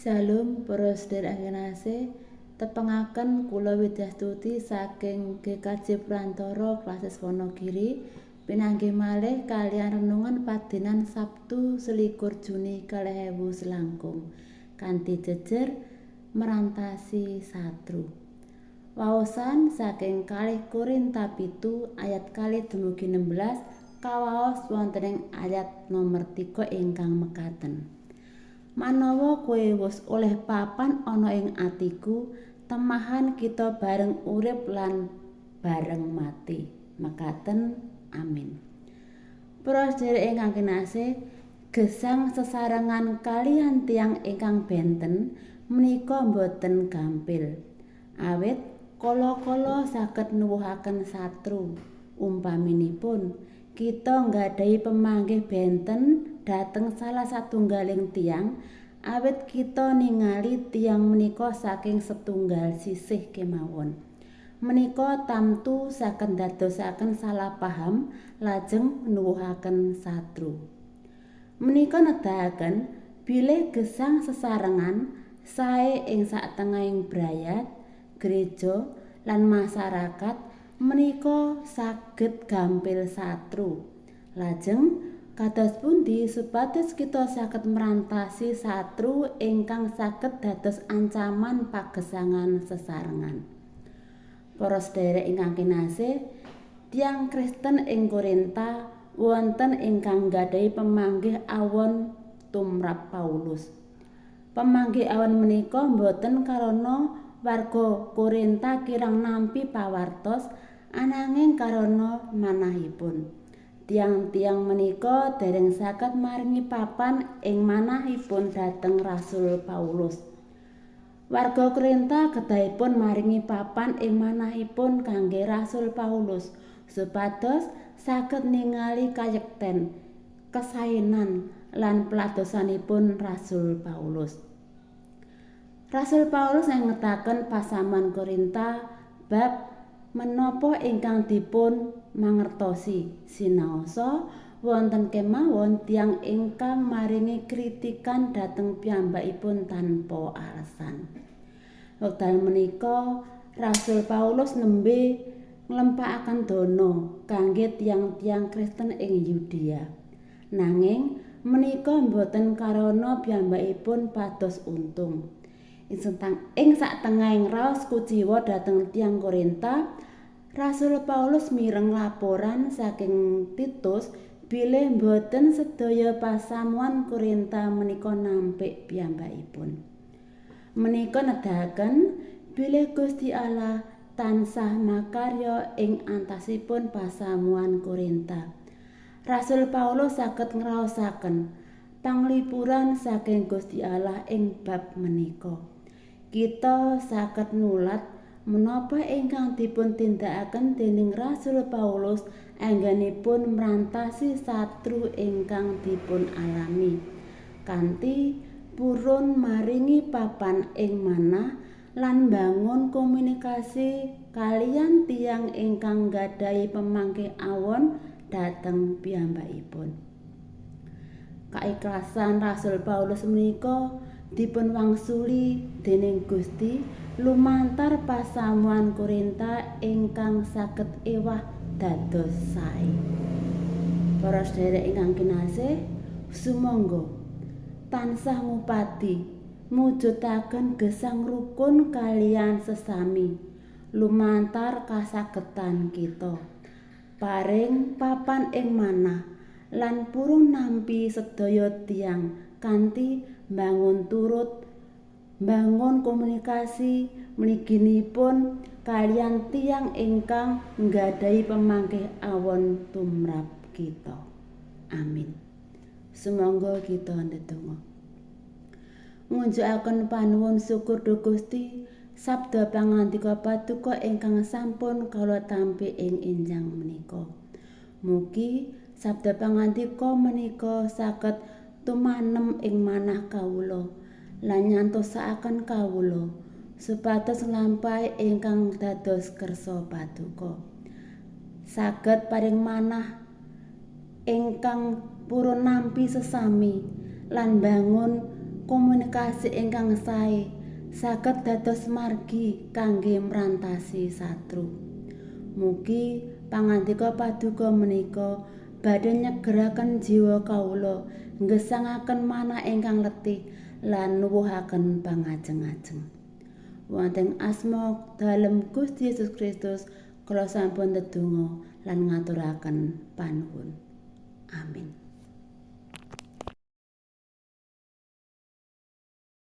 Shalom para sedherek anase tepengaken kula widyastuti saking GKJ Prantara Klasis Wonogiri pinanggih malih kalian renungan padinan Sabtu selikur Juni 2000 selangkung. Kanthi jejer merantasi satru. Waosan saking kalih Korinta pitu ayat kali dumugi 16 kawaos wonten ing ayat nomor 3 ingkang mekaten Manawa kowe wis oleh papan ana ing atiku, temahan kita bareng urip lan bareng mati. Mekaten amin. Para sedherek ingkang kinasih, gesang sesarengan kalian tiang ingkang benten menika boten gampil. Awit kala-kala saged nuwuhaken satru. Umpaminipun kita nggadahi pemanggih benten dhateng salah satunggaling tiang awit kita ningali tiang menika saking setunggal sisih kemawon. Menika tamtu saged dadosaken salah paham lajeng nuwuhaken satru. Menika nedahaken bilih gesang sesarengan sae ing satengahing brayat gereja lan masyarakat menika saged gampil satru. Lajeng Kados pundi supados kita saged merantasi satru ingkang saged dados ancaman pagesangan sesarengan. Para sedherek ingkang kinasih, tiang Kristen ing Korinta wonten ingkang gadhahi pemanggih awon tumrap Paulus. Pemanggih awon menika boten karana warga Korinta kirang nampi pawartos ananging karana manahipun. Tiang-tiang menika dereng saged maringi papan ing manahipun dhateng Rasul Paulus. Warga Korinta kedahipun maringi papan ing manahipun kangge Rasul Paulus supados saged ningali kayekten kesaenan lan peladosanipun Rasul Paulus. Rasul Paulus yang ngetaken pasaman Korinta bab menapa ingkang dipun mangertosi sinaosa wonten kemawon tiang ingkang maringi kritikan dhateng piyambakipun tanpa alasan. Wekdal menika Rasul Paulus nembe nglempakaken dono kangge tiang-tiang Kristen ing Yudea. Nanging menika boten karana piyambakipun pados untung. Ing satengahing raos kuciwa dhateng tiang Korinta Rasul Paulus mireng laporan saking Titus bilih boten sedaya pasamuan Korinta menika nampik piyambakipun. Menika nedahaken bilih Gusti Allah tansah makarya ing antasipun pasamuan Korinta. Rasul Paulus saged ngraosaken panglipuran saking Gusti Allah ing bab menika. Kita saged nulat menapa ingkang dipun tindakaken dening Rasul Paulus anggenipun merantasi satru ingkang dipun alami kanthi purun maringi papan ing manah lan bangun komunikasi kalian tiang ingkang gadai pemangke awon dhateng piyambakipun. Kaikhlasan Rasul Paulus menika dipun wangsuli dening Gusti lumantar pasamuan Korinta ingkang saged ewah dados sae. Para sedherek ingkang kinasih, sumangga tansah ngupati mujudaken gesang rukun kalian sesami lumantar kasagetan kita. Paring papan ing manah lan purung nampi sedaya tiang kanthi bangun turut bangun komunikasi mliginipun kalian tiang ingkang nggadahi pemangke awon tumrap kita. Amin. Sumangga kita ndedonga. Ngunjukaken panuwun syukur dhumateng Gusti sabda pangandika paduka ingkang sampun kala tampi ing enjang menika. Mugi sabda pangandika menika saged tumanem ing manah kawula. lan nyantosakaken kawula supados nglampahi ingkang dados kersa paduka saged paring manah ingkang purun nampi sesami lan bangun komunikasi ingkang sae saged dados margi kangge mrantasi satru. Mugi pangandika paduka menika badhe nyegeraken jiwa kawula nggesangaken mana ingkang letih lan nuwuhaken pangajeng-ajeng. Wonten asma dalem Gusti Yesus Kristus kula sampun ndedonga lan ngaturaken panuwun. Amin.